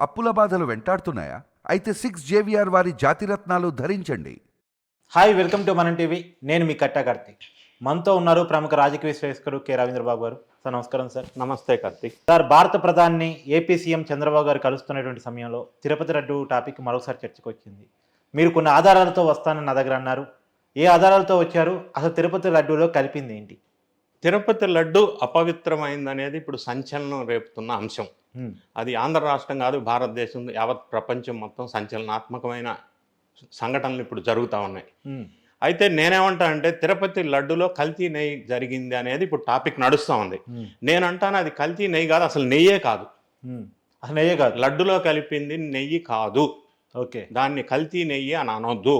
అప్పుల బాధలు వెంటాడుతున్నాయా? అయితే సిక్స్ జేవిఆర్ వారి జాతిరత్నాలు ధరించండి. హాయ్ వెల్కమ్ టు మనం టీవీ నేను మీ కట్టా కార్తీక్. మనతో ఉన్నారు ప్రముఖ రాజకీయ విశ్లేషకుడు కె. రవీంద్రబాబు గారు. సార్ నమస్కారం సార్. నమస్తే కార్తీక్. సార్ భారత ప్రధాని ఏపీ సీఎం చంద్రబాబు గారు కలుస్తున్నటువంటి సమయంలో తిరుపతి లడ్డు టాపిక్ మరొకసారి చర్చకు వచ్చింది. మీరు కొన్ని ఆధారాలతో వస్తానని నా దగ్గర అన్నారు. ఏ ఆధారాలతో వచ్చారు? అసలు తిరుపతి లడ్డూలో కలిపింది ఏంటి? తిరుపతి లడ్డు అపవిత్రమైందనేది ఇప్పుడు సంచలనం రేపుతున్న అంశం. అది ఆంధ్ర రాష్ట్రం కాదు భారతదేశం యావత్ ప్రపంచం మొత్తం సంచలనాత్మకమైన సంఘటనలు ఇప్పుడు జరుగుతూ ఉన్నాయి. అయితే నేనేమంటా అంటే తిరుపతి లడ్డులో కల్తీ నెయ్యి జరిగింది అనేది ఇప్పుడు టాపిక్ నడుస్తూ ఉంది. నేనంటాను అది కల్తీ నెయ్యి కాదు అసలు నెయ్యే కాదు. అసలు నెయ్యే కాదు. లడ్డులో కలిపింది నెయ్యి కాదు. ఓకే. దాన్ని కల్తీ నెయ్యి అని అనొద్దు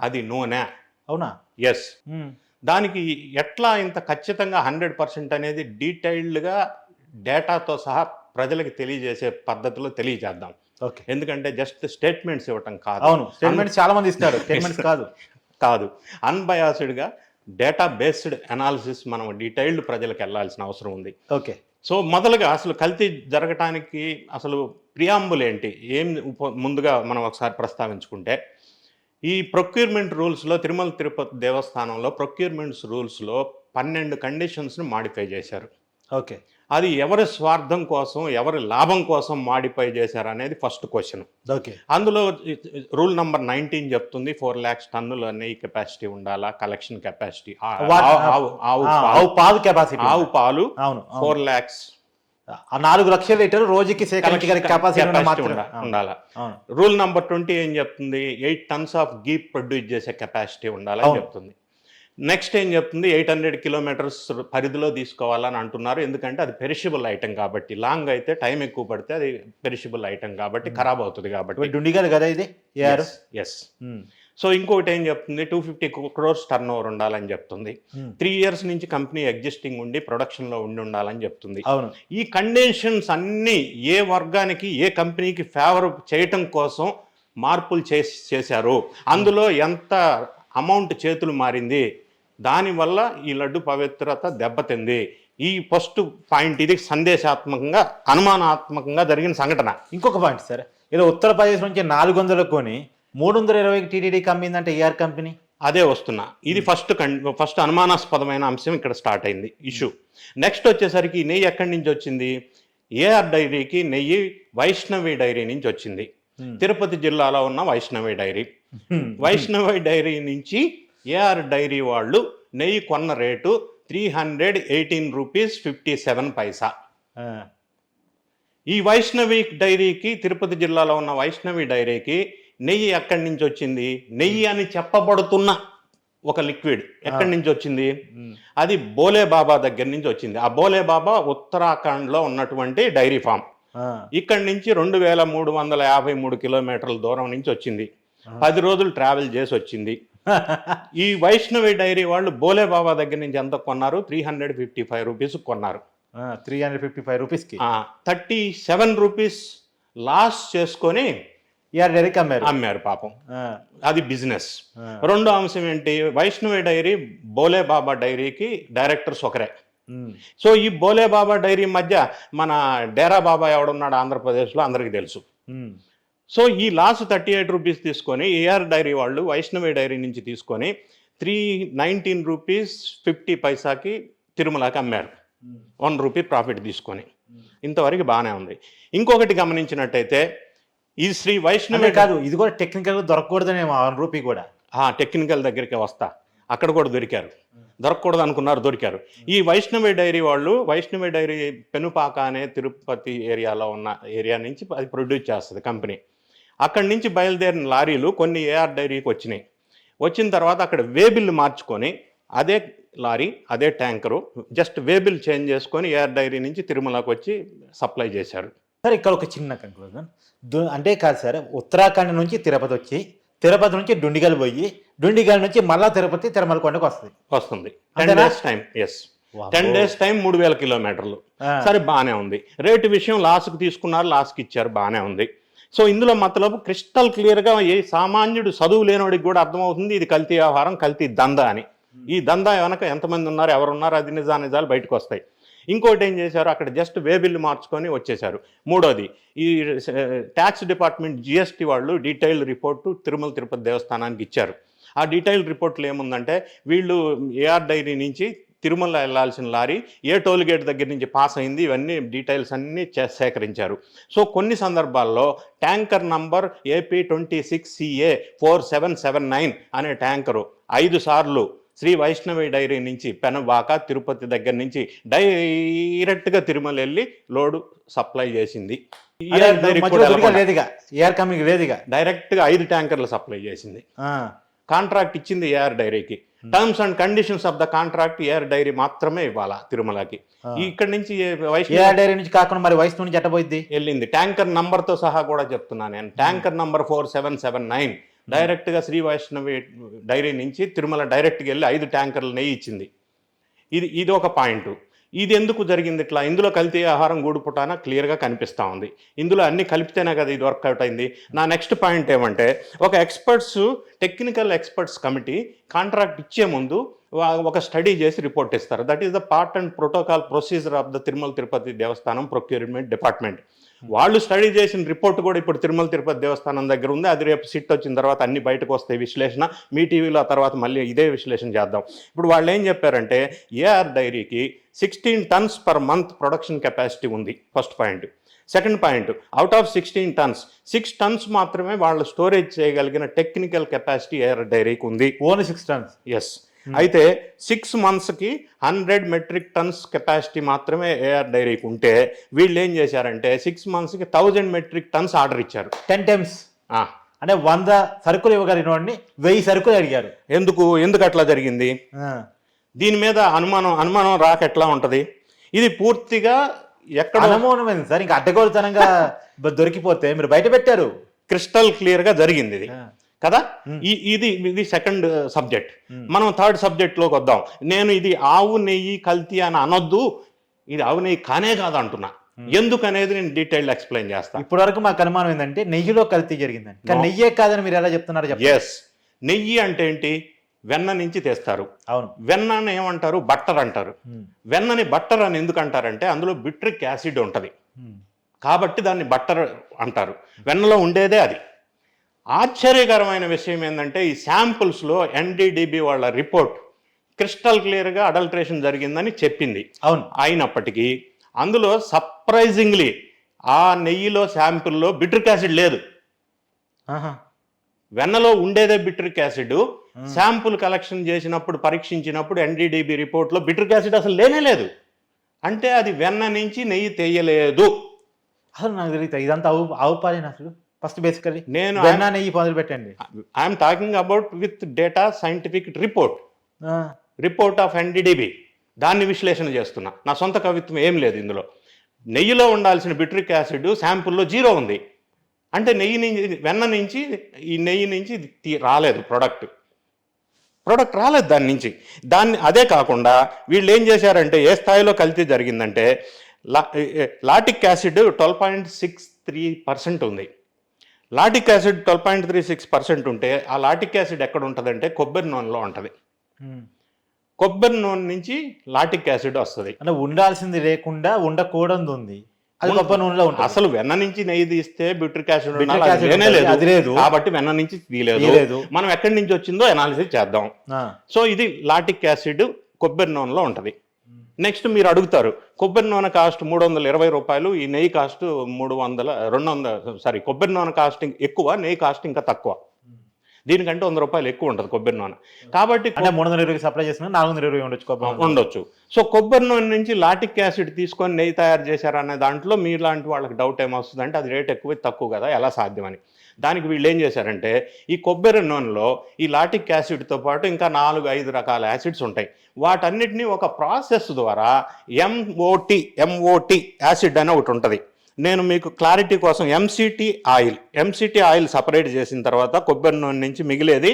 అది నూనె. అవునా? ఎస్. దానికి ఎట్లా ఇంత ఖచ్చితంగా హండ్రెడ్ పర్సెంట్ అనేది డీటెయిల్డ్గా డేటాతో సహా ప్రజలకు తెలియజేసే పద్ధతిలో తెలియజేద్దాం. ఓకే. ఎందుకంటే జస్ట్ స్టేట్మెంట్స్ ఇవ్వటం కాదు. అవును. స్టేట్మెంట్స్ చాలా మంది ఇస్తారు స్టేట్మెంట్స్ కాదు. కాదు. అన్బయాస్డ్గా డేటా బేస్డ్ అనాలిసిస్ మనం డీటెయిల్డ్ ప్రజలకు వెళ్ళాల్సిన అవసరం ఉంది. ఓకే. సో మొదలుగా అసలు కల్తీ జరగటానికి అసలు ప్రియాంబుల్ ఏంటి? ఏం ముందుగా మనం ఒకసారి ప్రస్తావించుకుంటే ఈ ప్రొక్యూర్మెంట్ రూల్స్లో తిరుమల తిరుపతి దేవస్థానంలో ప్రొక్యూర్మెంట్స్ రూల్స్లో పన్నెండు కండిషన్స్ని మాడిఫై చేశారు. ఓకే. అది ఎవరి స్వార్థం కోసం ఎవరి లాభం కోసం మాడిఫై చేశారు అనేది ఫస్ట్ క్వశ్చన్. ఓకే. అందులో రూల్ నంబర్ నైన్టీన్ చెప్తుంది ఫోర్ ల్యాక్స్ టన్నుల నెయ్యి కెపాసిటీ ఉండాలా కలెక్షన్ కెపాసిటీ ఆవు పాలు- కెపాసిటీ. ఆవు పాలు. ఫోర్ ల్యాక్స్ ఆ నాలుగు లక్షల లీటర్ రోజుకి సేకరించగల కెపాసిటీ ఉండాలి. రూల్ నంబర్ ట్వంటీ ఏం చెప్తుంది? Eight tons of ghee produce చేసే కెపాసిటీ ఉండాలని. చెప్తుంది. నెక్స్ట్ ఏం చెప్తుంది? ఎయిట్ హండ్రెడ్ కిలోమీటర్స్ పరిధిలో తీసుకోవాలని అంటున్నారు. ఎందుకంటే అది పెరిషబుల్ ఐటమ్ కాబట్టి. లాంగ్ అయితే టైం ఎక్కువ పడితే అది పెరిషబుల్ ఐటమ్ కాబట్టి ఖరాబ్ అవుతుంది కాబట్టి. డుండిగారు కదా ఇది? ఎస్ సో ఇంకొకటి ఏం చెప్తుంది? Two fifty crores turnover ఉండాలని చెప్తుంది. త్రీ ఇయర్స్ నుంచి కంపెనీ ఎగ్జిస్టింగ్ ఉండి ప్రొడక్షన్లో ఉండి ఉండాలని చెప్తుంది. అవును. ఈ కండిషన్స్ అన్నీ ఏ వర్గానికి ఏ కంపెనీకి ఫేవర్ చేయటం కోసం మార్పులు చేసి చేశారు. అందులో ఎంత అమౌంట్ చేతులు మారింది? దానివల్ల ఈ లడ్డు పవిత్రత దెబ్బతింది. ఈ ఫస్ట్ పాయింట్ ఇది సందేశాత్మకంగా అనుమానాత్మకంగా జరిగిన సంఘటన. ఇంకొక పాయింట్ సార్ ఏదో ఉత్తరప్రదేశ్ నుంచి నాలుగు వందలకు కొని మూడు వందల ఇరవై టీటీడీకి అమ్మిందంటే ఏఆర్ కంపెనీ? అదే వస్తున్నా. ఇది ఫస్ట్ కం ఫస్ట్ అనుమానాస్పదమైన అంశం ఇక్కడ స్టార్ట్ అయింది ఇష్యూ. నెక్స్ట్ వచ్చేసరికి నెయ్యి ఎక్కడి నుంచి వచ్చింది? ఏఆర్ డైరీకి నెయ్యి వైష్ణవి డైరీ నుంచి వచ్చింది. తిరుపతి జిల్లాలో ఉన్న వైష్ణవి డైరీ. వైష్ణవి డైరీ నుంచి ఏఆర్ డైరీ వాళ్ళు నెయ్యి కొన్న rate three hundred eighteen rupees fifty seven paisa. ఈ వైష్ణవి డైరీకి తిరుపతి జిల్లాలో ఉన్న వైష్ణవి డైరీకి నెయ్యి ఎక్కడి నుంచి వచ్చింది? నెయ్యి అని చెప్పబడుతున్న ఒక లిక్విడ్ ఎక్కడి నుంచి వచ్చింది? అది బోలే బాబా దగ్గర నుంచి వచ్చింది. ఆ బోలే బాబా ఉత్తరాఖండ్లో ఉన్నటువంటి డైరీ ఫామ్. ఇక్కడి నుంచి రెండు వేల మూడు వందల యాభై మూడు కిలోమీటర్ల దూరం నుంచి వచ్చింది. పది రోజులు ట్రావెల్ చేసి వచ్చింది. ఈ వైష్ణవి డైరీ వాళ్ళు బోలే బాబా దగ్గర నుంచి ఎంత కొన్నారు? Three hundred fifty five rupees కొన్నారు. త్రీ హండ్రెడ్ ఫిఫ్టీ ఫైవ్ రూపీస్కి. థర్టీ సెవెన్ రూపీస్ లాస్ చేసుకొని డైరీకి అమ్మారు. అమ్మారు పాపం. అది బిజినెస్. రెండో అంశం ఏంటి? వైష్ణవి డైరీ బోలే బాబా డైరీకి డైరెక్టర్స్ ఒకరే. సో ఈ బోలే బాబా డైరీ మధ్య మన డేరా బాబా ఎవడున్నాడు ఆంధ్రప్రదేశ్లో అందరికీ తెలుసు. సో ఈ లాస్ థర్టీ ఎయిట్ రూపీస్ తీసుకొని ఏఆర్ డైరీ వాళ్ళు వైష్ణవి డైరీ నుంచి తీసుకొని త్రీ నైన్టీన్ రూపీస్ ఫిఫ్టీ పైసాకి తిరుమలకి అమ్మారు. వన్ రూపీ ప్రాఫిట్ తీసుకొని. ఇంతవరకు బాగానే ఉంది. ఇంకొకటి గమనించినట్టయితే ఈ శ్రీ వైష్ణవి కాదు. ఇది కూడా టెక్నికల్ దొరకకూడదనేమో వన్ రూపీ కూడా. టెక్నికల్ దగ్గరికి వస్తా. అక్కడ కూడా దొరికారు. దొరకకూడదు అనుకున్నారు దొరికారు. ఈ వైష్ణవి డైరీ వాళ్ళు వైష్ణవి డైరీ పెనుపాక అనే తిరుపతి ఏరియాలో ఉన్న ఏరియా నుంచి అది ప్రొడ్యూస్ చేస్తుంది కంపెనీ అక్కడి నుంచి బయలుదేరిన లారీలు కొన్ని ఏఆర్ డైరీకి వచ్చినాయి. వచ్చిన తర్వాత అక్కడ వేబిల్ మార్చుకొని అదే లారీ అదే ట్యాంకరు జస్ట్ వేబిల్ చేంజ్ చేసుకొని ఏఆర్ డైరీ నుంచి తిరుమలకు వచ్చి సప్లై చేశారు. సార్ ఇక్కడ ఒక చిన్న కంక్లూజన్ అంటే కాదు సార్ ఉత్తరాఖండ్ నుంచి తిరుపతి వచ్చి తిరుపతి నుంచి డుండిగల్ పోయి డుండిగల్ నుంచి మళ్ళా తిరుపతి తిరుమల కొండకు వస్తుంది. వస్తుంది ten? Days time yes ten days time మూడు వేల కిలోమీటర్లు. సరే బాగానే ఉంది. రేటు విషయం లాస్కి తీసుకున్నారు లాస్కి ఇచ్చారు బాగానే ఉంది. సో ఇందులో మతలబు క్రిస్టల్ క్లియర్గా ఏ సామాన్యుడు చదువు లేనివాడికి కూడా అర్థమవుతుంది ఇది కల్తీ వ్యవహారం కల్తీ దందా అని. ఈ దందా వెనక ఎంతమంది ఉన్నారు ఎవరున్నారు అది నిజా నిజాలు బయటకు వస్తాయి. ఇంకోటి ఏం చేశారు? అక్కడ జస్ట్ వే బిల్లు మార్చుకొని వచ్చేశారు. మూడోది ఈ ట్యాక్స్ డిపార్ట్మెంట్ జిఎస్టీ వాళ్ళు డీటెయిల్ రిపోర్టు తిరుమల తిరుపతి దేవస్థానానికి ఇచ్చారు. ఆ డీటెయిల్ రిపోర్ట్లు ఏముందంటే వీళ్ళు ఏఆర్ డైరీ నుంచి తిరుమల వెళ్ళాల్సిన లారీ ఏ టోల్ గేట్ దగ్గర నుంచి పాస్ అయింది ఇవన్నీ డీటెయిల్స్ అన్నీ సేకరించారు. సో కొన్ని సందర్భాల్లో tanker number AP twenty six CA four seven seven nine అనే ట్యాంకరు ఐదు సార్లు శ్రీ వైష్ణవి డైరీ నుంచి పెనబాక తిరుపతి దగ్గర నుంచి డైరెక్ట్గా తిరుమల వెళ్ళి లోడు సప్లై చేసింది. లేదుగా ఏఆర్ కంపెనీకి లేదుగా? డైరెక్ట్గా ఐదు ట్యాంకర్లు సప్లై చేసింది. కాంట్రాక్ట్ ఇచ్చింది ఏఆర్ డైరీకి. Terms and conditions of the contract AR dairy మాత్రమే ఇవ్వాలా తిరుమలకి. ఇక్కడ నుంచి వైష్ణవి ఏఆర్ డైరీ నుంచి కాకుండా మరి వయసు నుంచి ఎట్టబోయిద్ది? వెళ్ళింది. ట్యాంకర్ నంబర్తో సహా కూడా చెప్తున్నాను నేను. Tanker number four seven seven nine. డైరెక్ట్గా శ్రీ వైష్ణవి డైరీ నుంచి తిరుమల డైరెక్ట్గా వెళ్ళి ఐదు ట్యాంకర్లు నెయ్యి ఇచ్చింది. ఇది ఇది ఒక పాయింట్. ఇది ఎందుకు జరిగింది ఇట్లా? ఇందులో కల్తీ ఆహారం గూడుపుటాన క్లియర్గా కనిపిస్తూ ఉంది. ఇందులో అన్ని కలిపితేనే కదా ఇది వర్కౌట్ అయింది. నా నెక్స్ట్ పాయింట్ ఏమంటే ఒక experts technical experts committee contract ఇచ్చే ముందు ఒక స్టడీ చేసి రిపోర్ట్ ఇస్తారు. That is the part and protocol procedure of the Tirumala Tirupati Devasthanam procurement department. వాళ్ళు స్టడీ చేసిన రిపోర్ట్ కూడా ఇప్పుడు తిరుమల తిరుపతి దేవస్థానం దగ్గర ఉంది. అది రేపు సిట్ వచ్చిన తర్వాత అన్ని బయటకు వస్తాయి విశ్లేషణ. మీ టీవీలో ఆ తర్వాత మళ్ళీ ఇదే విశ్లేషణ చేద్దాం. ఇప్పుడు వాళ్ళు ఏం చెప్పారంటే ఏఆర్ డైరీకి sixteen tons per month production capacity ఉంది first point. Second point out of sixteen tons six tons మాత్రమే వాళ్ళు స్టోరేజ్ చేయగలిగిన టెక్నికల్ కెపాసిటీ ఏఆర్ డైరీకి ఉంది. Only six tons? ఎస్ అయితే సిక్స్ మంత్స్కి హండ్రెడ్ మెట్రిక్ టన్స్ కెపాసిటీ మాత్రమే ఏఆర్ డైరీకి ఉంటే వీళ్ళు ఏం చేశారంటే సిక్స్ మంత్స్కి థౌజండ్ మెట్రిక్ టన్స్ ఆర్డర్ ఇచ్చారు. Ten times. అంటే వంద సరుకులు ఇవ్వగలిగిన వాడిని వెయ్యి సరుకులు అడిగారు. ఎందుకు? ఎందుకు అట్లా జరిగింది? దీని మీద అనుమానం అనుమానం రాక ఎట్లా ఉంటుంది? ఇది పూర్తిగా ఎక్కడ అనుమానం ఏంది సార్. ఇంకా అడ్డగోలుతనంగా దొరికిపోతే మీరు బయట పెట్టారు. క్రిస్టల్ క్లియర్గా జరిగింది ఇది. కదా? ఇది ఇది సెకండ్ సబ్జెక్ట్ మనం థర్డ్ సబ్జెక్ట్లోకి వద్దాం. నేను ఇది ఆవు నెయ్యి కల్తీ అని అనొద్దు. ఇది ఆవు నెయ్యి కానే కాదు అంటున్నా. ఎందుకు అనేది నేను డీటెయిల్ ఎక్స్ప్లెయిన్ చేస్తాను ఇప్పటి వరకు మాకు అనుమానం ఏంటంటే నెయ్యిలో కల్తీ జరిగిందని కానీ. నెయ్యే కాదని మీరు ఎలా చెప్తున్నారు ఎస్ నెయ్యి అంటే ఏంటి? వెన్న నుంచి తెస్తారు. అవును. వెన్నని ఏమంటారు? బట్టర్ అంటారు. వెన్నని బట్టర్ అని ఎందుకు అంటారంటే అందులో బిట్రిక్ యాసిడ్ ఉంటుంది. కాబట్టి దాన్ని బట్టర్ అంటారు. వెన్నలో ఉండేదే అది. ఆశ్చర్యకరమైన విషయం ఏంటంటే ఈ శాంపుల్స్లో ఎన్డీడీబీ వాళ్ళ రిపోర్ట్ క్రిస్టల్ క్లియర్గా అడల్ట్రేషన్ జరిగిందని చెప్పింది. అవును. అయినప్పటికీ అందులో సర్ప్రైజింగ్లీ ఆ నెయ్యిలో శాంపుల్లో బిట్రిక్ యాసిడ్ లేదు. వెన్నలో ఉండేదే బిట్రిక్ యాసిడ్. శాంపుల్ కలెక్షన్ చేసినప్పుడు పరీక్షించినప్పుడు ఎన్డీడీబీ రిపోర్ట్లో బిట్రిక్ యాసిడ్ అసలు లేనే లేదు. అంటే అది వెన్న నుంచి నెయ్యి తెయ్యలేదు అసలు నాకు తెలియదు ఇదంతా ఆవు ఆవు పాలేనా అసలు? ఫస్ట్ బేసికల్లీ నేను వెన్న నెయ్యి మొదలు పెట్టండి I'm talking about with data scientific report. Report of NDDB దాన్ని విశ్లేషణ చేస్తున్నా. నా సొంత కవిత్వం ఏం లేదు ఇందులో. నెయ్యిలో ఉండాల్సిన బిట్రిక్ యాసిడ్ శాంపుల్లో జీరో ఉంది. అంటే నెయ్యి నుంచి వెన్న నుంచి ఈ నెయ్యి నుంచి రాలేదు ప్రోడక్ట్. ప్రోడక్ట్ రాలేదు దాని నుంచి. దాన్ని అదే కాకుండా వీళ్ళు ఏం చేశారంటే ఏ స్థాయిలో కల్తీ జరిగిందంటే లా lactic acid twelve point six three percent ఉంది. Lactic acid twelve point three six percent ఉంటే ఆ లాటిక్ యాసిడ్ ఎక్కడ ఉంటుందంటే కొబ్బరి నూనెలో ఉంటుంది. కొబ్బరి నూనె నుంచి లాటిక్ యాసిడ్ వస్తుంది. అంటే ఉండాల్సింది లేకుండా ఉండకూడదు ఉంది. అది కొబ్బరి నూనెలో ఉంటుంది. అసలు వెన్న నుంచి నెయ్యి తీస్తే బిట్రిక్ యాసిడ్ అది లేదు. కాబట్టి వెన్న నుంచి తీయలేదు. మనం ఎక్కడి నుంచి వచ్చిందో అనాలిసిస్ చేద్దాం. సో ఇది లాటిక్ యాసిడ్ కొబ్బరి నూనెలో ఉంటుంది. నెక్స్ట్ మీరు అడుగుతారు కొబ్బరి నూనె కాస్ట్ మూడు వందల ఇరవై రూపాయలు ఈ నెయ్యి కాస్ట్ మూడు వందల రెండు వందల సారీ కొబ్బరి నూనె కాస్ట్ ఎక్కువ నెయ్యి కాస్ట్ ఇంకా తక్కువ. దీనికంటే వంద రూపాయలు ఎక్కువ ఉంటుంది కొబ్బరి నూనె. కాబట్టి మూడు వందల ఇరవై సప్లై చేసిన నాలుగు వందల ఇరవై ఉండొచ్చు. ఉండొచ్చు. సో కొబ్బరి నూనె నుంచి లాటిక్ యాసిడ్ తీసుకొని నెయ్యి తయారు చేశారనే దాంట్లో మీలాంటి వాళ్ళకి డౌట్ ఏమొస్తుందంటే అది రేట్ ఎక్కువ తక్కువ కదా ఎలా సాధ్యమని. దానికి వీళ్ళు ఏం చేశారంటే ఈ కొబ్బరి నూనెలో ఈ లాటిక్ యాసిడ్తో పాటు ఇంకా నాలుగు ఐదు రకాల యాసిడ్స్ ఉంటాయి. వాటన్నిటిని ఒక ప్రాసెస్ ద్వారా ఎంఓటి ఎంఓటి యాసిడ్ అని ఒకటి ఉంటుంది. నేను మీకు క్లారిటీ కోసం MCT oil MCT oil separate చేసిన తర్వాత కొబ్బరి నూనె నుంచి మిగిలేది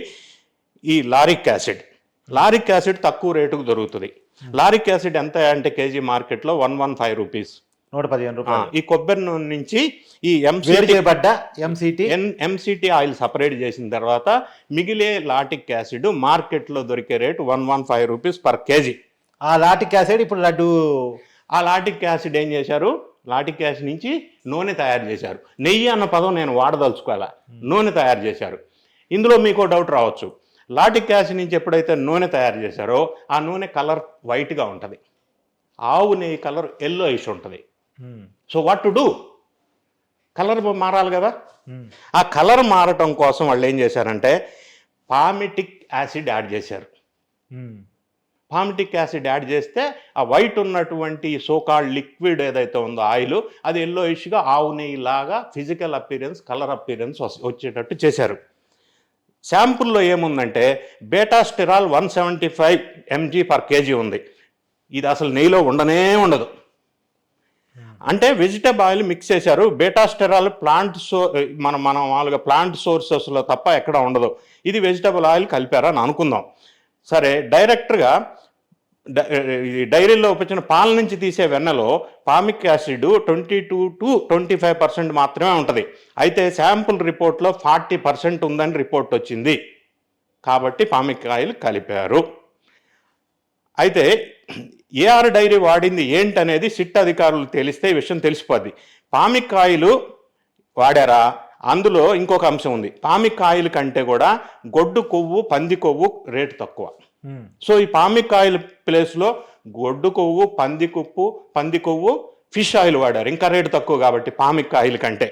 ఈ లారిక్ యాసిడ్. లారిక్ యాసిడ్ తక్కువ రేటుకు దొరుకుతుంది. లారిక్ యాసిడ్ ఎంత అంటే కేజీ మార్కెట్లో వన్ వన్ ఫైవ్ రూపీస్. నూట పదిహేను రూపాయలు. ఈ కొబ్బరి నూనె నుంచి ఈ చేయబడ్డ ఎంసిటి ఎంసిటి ఆయిల్ సపరేట్ చేసిన తర్వాత మిగిలే లాటిక్ యాసిడ్ మార్కెట్లో దొరికే rate one one five rupees per KG. ఆ లాటిక్ యాసిడ్ ఇప్పుడు లడ్డు ఆ లాటిక్ యాసిడ్ ఏం చేశారు? లాటిక్ యాసిడ్ నుంచి నూనె తయారు చేశారు. నెయ్యి అన్న పదం నేను వాడదలుచుకోవాలా? నూనె తయారు చేశారు. ఇందులో మీకు డౌట్ రావచ్చు. లాటిక్ యాసిడ్ నుంచి ఎప్పుడైతే నూనె తయారు చేశారో ఆ నూనె కలర్ వైట్గా ఉంటుంది. ఆవు నెయ్యి కలర్ ఎల్లో ఇష్ ఉంటుంది. So what to do colour మారాలి కదా? ఉమ్, ఆ కలర్ మారటం కోసం వాళ్ళు ఏం చేశారంటే పామిటిక్ యాసిడ్ యాడ్ చేశారు. పామిటిక్ యాసిడ్ యాడ్ చేస్తే ఆ వైట్ ఉన్నటువంటి సోకాల్డ్ లిక్విడ్ ఏదైతే ఉందో ఆయిల్ అది ఎల్లో ఇష్గా ఆవు నెయ్యి లాగా ఫిజికల్ అపీరెన్స్ కలర్ అపీరెన్స్ వచ్చేటట్టు చేశారు. శాంపుల్లో ఏముందంటే బేటాస్టిరాల్ one seventy five MG per KG ఉంది. ఇది అసలు నెయ్యిలో ఉండనే ఉండదు. అంటే వెజిటబుల్ ఆయిల్ మిక్స్ చేశారు. బేటాస్టెరాల్ ప్లాంట్ సో మనం మనం మామూలుగా ప్లాంట్ సోర్సెస్లో తప్ప ఎక్కడ ఉండదు. ఇది వెజిటబుల్ ఆయిల్ కలిపారని అనుకుందాం. సరే డైరెక్ట్గా డైరీలో వచ్చిన పాల నుంచి తీసే వెన్నలో palmitic acid twenty two to twenty five percent మాత్రమే ఉంటుంది. అయితే శాంపుల్ రిపోర్ట్లో ఫార్టీ పర్సెంట్ ఉందని రిపోర్ట్ వచ్చింది. కాబట్టి పామిక్ ఆయిల్ కలిపారు. అయితే ఏఆర్ డైరీ వాడింది ఏంటనేది సిట్ అధికారులు తెలిస్తే ఈ విషయం తెలిసిపోద్ది. పామిక్ ఆయిల్ వాడారా? అందులో ఇంకొక అంశం ఉంది. పామిక్ ఆయిల్ కంటే కూడా గొడ్డు కొవ్వు పంది కొవ్వు రేటు తక్కువ. సో ఈ పామిక్ ఆయిల్ ప్లేస్లో గొడ్డు కొవ్వు పంది కొవ్వు పంది కొవ్వు ఫిష్ ఆయిల్ వాడారు. ఇంకా రేటు తక్కువ కాబట్టి పామిక్ ఆయిల్ కంటే.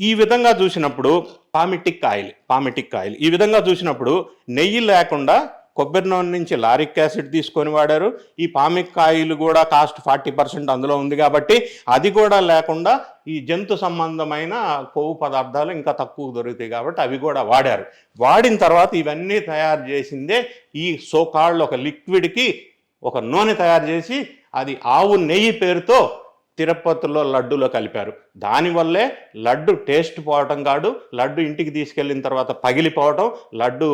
ఈ విధంగా చూసినప్పుడు పామిటిక్ ఆయిల్ పామిటిక్ ఆయిల్ ఈ విధంగా చూసినప్పుడు నెయ్యి లేకుండా కొబ్బరి నూనె నుంచి లారిక్ యాసిడ్ తీసుకొని వాడారు. ఈ పామిక్ ఆయిల్ కూడా కాస్ట్ ఫార్టీ పర్సెంట్ అందులో ఉంది కాబట్టి అది కూడా లేకుండా ఈ జంతు సంబంధమైన కొవ్వు పదార్థాలు ఇంకా తక్కువ దొరుకుతాయి కాబట్టి అవి కూడా వాడారు. వాడిన తర్వాత ఇవన్నీ తయారు చేసిందే ఈ సోకాళ్ళు ఒక లిక్విడ్కి ఒక నూనె తయారు చేసి అది ఆవు నెయ్యి పేరుతో తిరుపతిలో లడ్డూలో కలిపారు. దానివల్లే లడ్డు టేస్ట్ పోవటం కాదు లడ్డు ఇంటికి తీసుకెళ్ళిన తర్వాత పగిలిపోవటం లడ్డు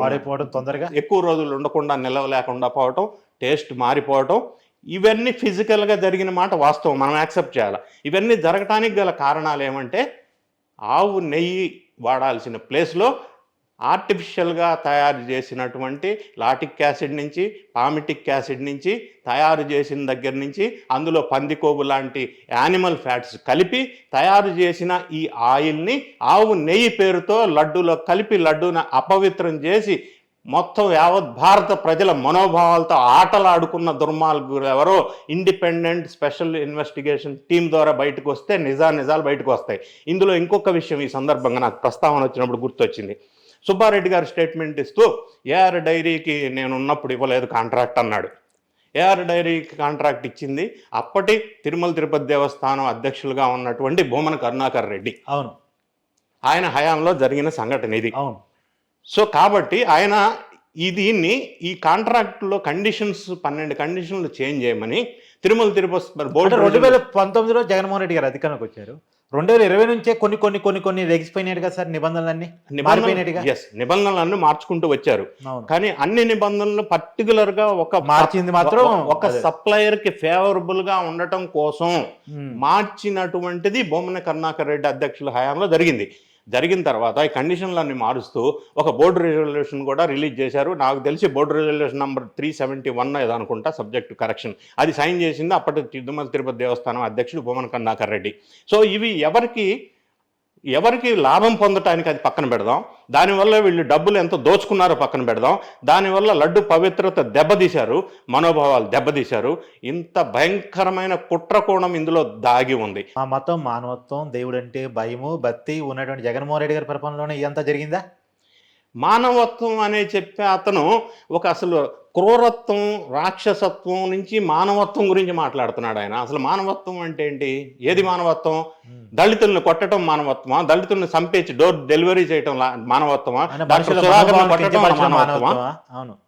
పాడైపోవడం తొందరగా. ఎక్కువ రోజులు ఉండకుండా నిలవ లేకుండా పోవటం టేస్ట్ మారిపోవటం ఇవన్నీ ఫిజికల్గా జరిగిన మాట వాస్తవం మనం యాక్సెప్ట్ చేయాలి? ఇవన్నీ జరగటానికి గల కారణాలు ఏమంటే ఆవు నెయ్యి వాడాల్సిన ప్లేస్లో ఆర్టిఫిషియల్గా తయారు చేసినటువంటి లాటిక్ యాసిడ్ నుంచి పామిటిక్ యాసిడ్ నుంచి తయారు చేసిన దగ్గర నుంచి అందులో పందికోబు లాంటి యానిమల్ ఫ్యాట్స్ కలిపి తయారు చేసిన ఈ ఆయిల్ని ఆవు నెయ్యి పేరుతో లడ్డూలో కలిపి లడ్డూని అపవిత్రం చేసి మొత్తం యావత్ భారత ప్రజల మనోభావాలతో ఆటలాడుకున్న దుర్మార్గులు ఎవరో ఇండిపెండెంట్ స్పెషల్ ఇన్వెస్టిగేషన్ టీం ద్వారా బయటకు వస్తే నిజా నిజాలు బయటకు వస్తాయి. ఇందులో ఇంకొక విషయం ఈ సందర్భంగా నాకు ప్రస్తావన వచ్చినప్పుడు గుర్తొచ్చింది. సుబ్బారెడ్డి గారు స్టేట్మెంట్ ఇస్తూ ఏఆర్ డైరీకి నేను ఉన్నప్పుడు ఇవ్వలేదు కాంట్రాక్ట్ అన్నాడు. ఏఆర్ డైరీకి కాంట్రాక్ట్ ఇచ్చింది. అప్పటి తిరుమల తిరుపతి దేవస్థానం అధ్యక్షులుగా ఉన్నటువంటి భూమన కరుణాకర్ రెడ్డి. అవును. ఆయన హయాంలో జరిగిన సంఘటన ఇది. అవును. సో కాబట్టి ఆయన ఈ దీన్ని ఈ కాంట్రాక్ట్లో కండిషన్స్ పన్నెండు కండిషన్లు చేంజ్ చేయమని తిరుమల తిరుపతి బోర్డు రెండు వేల పంతొమ్మిదిలో జగన్మోహన్ రెడ్డి గారు అధికారంలోకి వచ్చారు. రెండు వేల ఇరవై నుంచే కొన్ని కొన్ని కొన్ని కొన్ని లెగిసిపోయినాయి కదా సార్ నిబంధనలన్నీ? మారిపోయినట్టుగా ఎస్ నిబంధనలన్నీ మార్చుకుంటూ వచ్చారు. కానీ అన్ని నిబంధనలు పర్టికులర్గా ఒక మార్చింది మాత్రం ఒక-. సప్లయర్కి ఫేవరబుల్గా ఉండటం కోసం మార్చినటువంటిది బొమ్మన కరుణాకర్ రెడ్డి అధ్యక్షుల హయాంలో జరిగింది. జరిగిన తర్వాత ఈ కండిషన్లన్నీ మారుస్తూ ఒక బోర్డు రిజల్యూషన్ కూడా రిలీజ్ చేశారు. నాకు తెలిసి board resolution number three seventy one ఏదనుకుంటా అనుకుంటా సబ్జెక్ట్ కరెక్షన్. అది సైన్ చేసింది అప్పటి తిరుమల తిరుపతి దేవస్థానం అధ్యక్షుడు బొమ్మన కన్నాకర్ రెడ్డి. సో ఇవి ఎవరికి ఎవరికి లాభం పొందటానికి అది పక్కన పెడదాం. దానివల్ల వీళ్ళు డబ్బులు ఎంత దోచుకున్నారో పక్కన పెడదాం. దానివల్ల లడ్డు పవిత్రత దెబ్బతీశారు మనోభావాలు దెబ్బతీశారు. ఇంత భయంకరమైన కుట్రకోణం ఇందులో దాగి ఉంది. మా మతం మానవత్వం దేవుడు అంటే భయము భక్తి ఉన్నటువంటి జగన్మోహన్ రెడ్డి గారి పరిపాలనలోనే ఇదంతా జరిగిందా? మానవత్వం అనే చెప్పే అతను ఒక అసలు క్రూరత్వం రాక్షసత్వం నుంచి మానవత్వం గురించి మాట్లాడుతున్నాడు ఆయన. అసలు మానవత్వం అంటే ఏంటి? ఏది మానవత్వం? దళితుల్ని కొట్టడం మానవత్వమా? దళితుల్ని చంపేసి డోర్ డెలివరీ చేయటం లా- మానవత్వమా?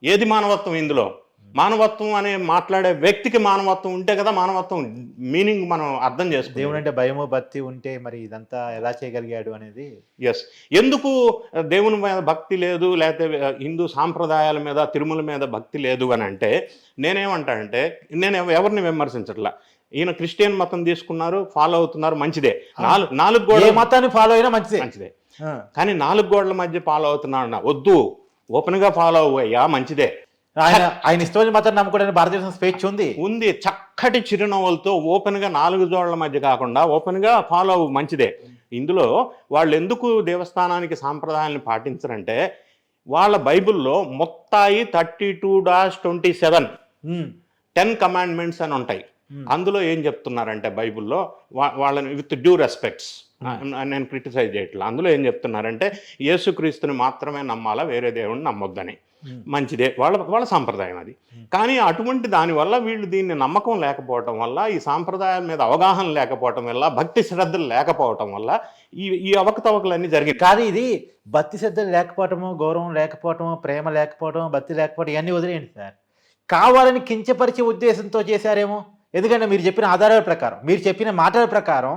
ఏది మానవత్వం ఇందులో? మానవత్వం అనే మాట్లాడే వ్యక్తికి మానవత్వం ఉంటే కదా మానవత్వం మీనింగ్ మనం అర్థం దేవుడు చేసుకుంటాం అంటే భయము భక్తి ఉంటే మరి ఇదంతా ఎలా చేయగలిగాడు అనేది? ఎస్ ఎందుకు దేవుని మీద భక్తి లేదు లేకపోతే హిందూ సాంప్రదాయాల మీద తిరుమల మీద భక్తి లేదు అని అంటే నేనేమంటానంటే నేను ఎవ- ఎవరిని విమర్శించట్లా? ఈయన క్రిస్టియన్ మతం తీసుకున్నారు ఫాలో అవుతున్నారు మంచిదే. నాలుగు నాలుగు గోడల మతాన్ని ఫాలో అయినా మంచిదే. మంచిదే. కానీ నాలుగు గోడల మధ్య ఫాలో అవుతున్నాడు వద్దు. ఓపెన్గా ఫాలో అవ్వయ్యా మంచిదే. ఆయన ఆయన ఇష్టం మాత్రం నమ్ముకోవడానికి భారతదేశం స్వేచ్ఛ ఉంది. ఉంది. చక్కటి చిరునవ్వులతో ఓపెన్గా నాలుగు జోళ్ళ మధ్య కాకుండా ఓపెన్గా ఫాలో అవ్వు మంచిదే. ఇందులో వాళ్ళు ఎందుకు దేవస్థానానికి సాంప్రదాయాన్ని పాటించరంటే వాళ్ళ బైబిల్లో మొత్తాయి thirty two dash twenty seven ten commandments అని ఉంటాయి. అందులో ఏం చెప్తున్నారంటే బైబిల్లో వా- వాళ్ళని విత్ డ్యూ రెస్పెక్ట్స్ నేను క్రిటిసైజ్ చేయట్లా. అందులో ఏం చెప్తున్నారంటే యేసుక్రీస్తుని మాత్రమే నమ్మాలా వేరే దేవుడిని నమ్మొద్దని. మంచిదే. వాళ్ళ వాళ్ళ సాంప్రదాయం అది. కానీ అటువంటి దానివల్ల వీళ్ళు దీన్ని నమ్మకం లేకపోవటం వల్ల ఈ సాంప్రదాయం మీద అవగాహన లేకపోవటం వల్ల భక్తి శ్రద్ధలు లేకపోవటం వల్ల ఈ ఈ అవకతవకలన్నీ జరిగాయి కానీ ఇది భక్తి శ్రద్ధలు లేకపోవటము గౌరవం లేకపోవటము ప్రేమ లేకపోవటం భక్తి లేకపోవటం ఇవన్నీ వదిలేయండి సార్. కావాలని కించపరిచే ఉద్దేశంతో చేశారేమో? ఎందుకంటే మీరు చెప్పిన ఆధారాల ప్రకారం మీరు చెప్పిన మాటల ప్రకారం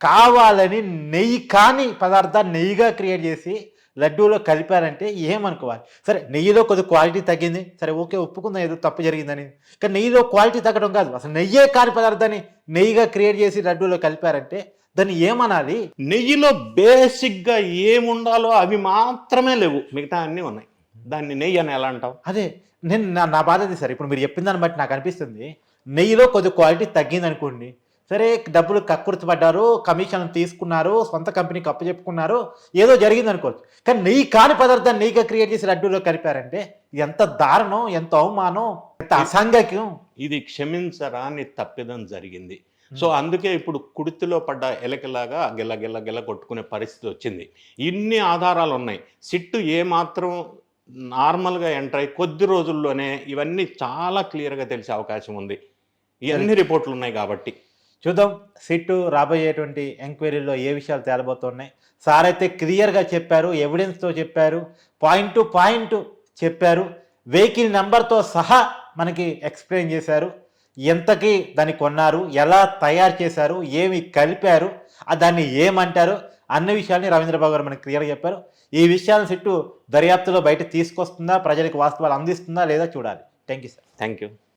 కావాలని నెయ్యి కాని పదార్థాన్ని నెయ్యిగా క్రియేట్ చేసి లడ్డూలో కలిపారంటే ఏమనుకోవాలి? సరే నెయ్యిలో కొద్ది క్వాలిటీ తగ్గింది. సరే ఓకే ఒప్పుకుందాం ఏదో తప్పు జరిగిందని. కానీ నెయ్యిలో క్వాలిటీ తగ్గడం కాదు. అసలు నెయ్యే కాని పదార్థాన్ని నెయ్యిగా క్రియేట్ చేసి లడ్డూలో కలిపారంటే దాన్ని ఏమనాలి? నెయ్యిలో బేసిక్గా ఏముండాలో అవి మాత్రమే లేవు. మిగతా అన్నీ ఉన్నాయి. దాన్ని నెయ్యి అని ఎలా అంటావు? అదే నేను నా నా బాధ అది సార్. ఇప్పుడు మీరు చెప్పిన దాన్ని బట్టి నాకు అనిపిస్తుంది. నెయ్యిలో కొద్ది క్వాలిటీ తగ్గింది అనుకోండి సరే డబ్బులు కక్కుర్తి పడ్డారు కమిషన్ తీసుకున్నారు సొంత కంపెనీకి అప్పు చెప్పుకున్నారు ఏదో జరిగింది అనుకోవచ్చు. కానీ నెయ్యి కాని పదార్థాన్ని నెయ్యిగా క్రియేట్ చేసి లడ్డూలో కలిపారంటే ఎంత దారుణం ఎంత అవమానం ఎంత అసంగక్యం ఇది క్షమించరాని తప్పిదం జరిగింది. సో అందుకే ఇప్పుడు కుడితిలో పడ్డ ఎలకలాగా గిల్ల గిల్ల గిల్ల కొట్టుకునే పరిస్థితి వచ్చింది. ఇన్ని ఆధారాలు ఉన్నాయి. సిట్టు ఏ మాత్రం నార్మల్గా ఎంటర్ అయ్యి కొద్ది రోజుల్లోనే ఇవన్నీ చాలా క్లియర్గా తెలిసే అవకాశం ఉంది. ఇవన్నీ రిపోర్ట్లు ఉన్నాయి కాబట్టి. చూద్దాం. సిట్టు రాబోయేటువంటి ఎంక్వైరీలో ఏ విషయాలు తేలబోతున్నాయి? సార్ అయితే క్లియర్గా చెప్పారు ఎవిడెన్స్తో చెప్పారు పాయింట్ టు పాయింట్ చెప్పారు. వెహికల్ నెంబర్తో సహా మనకి ఎక్స్ప్లెయిన్ చేశారు. ఎంతకి దాన్ని కొన్నారు ఎలా తయారు చేశారు ఏమి కలిపారు దాన్ని ఏమంటారు అన్న విషయాల్ని రవీంద్రబాబు గారు మనకి క్లియర్గా చెప్పారు. ఈ విషయాలను సిట్టు దర్యాప్తులో బయట తీసుకొస్తుందా ప్రజలకు వాస్తవాలు అందిస్తుందా లేదా చూడాలి. Thank you sir. Thank you.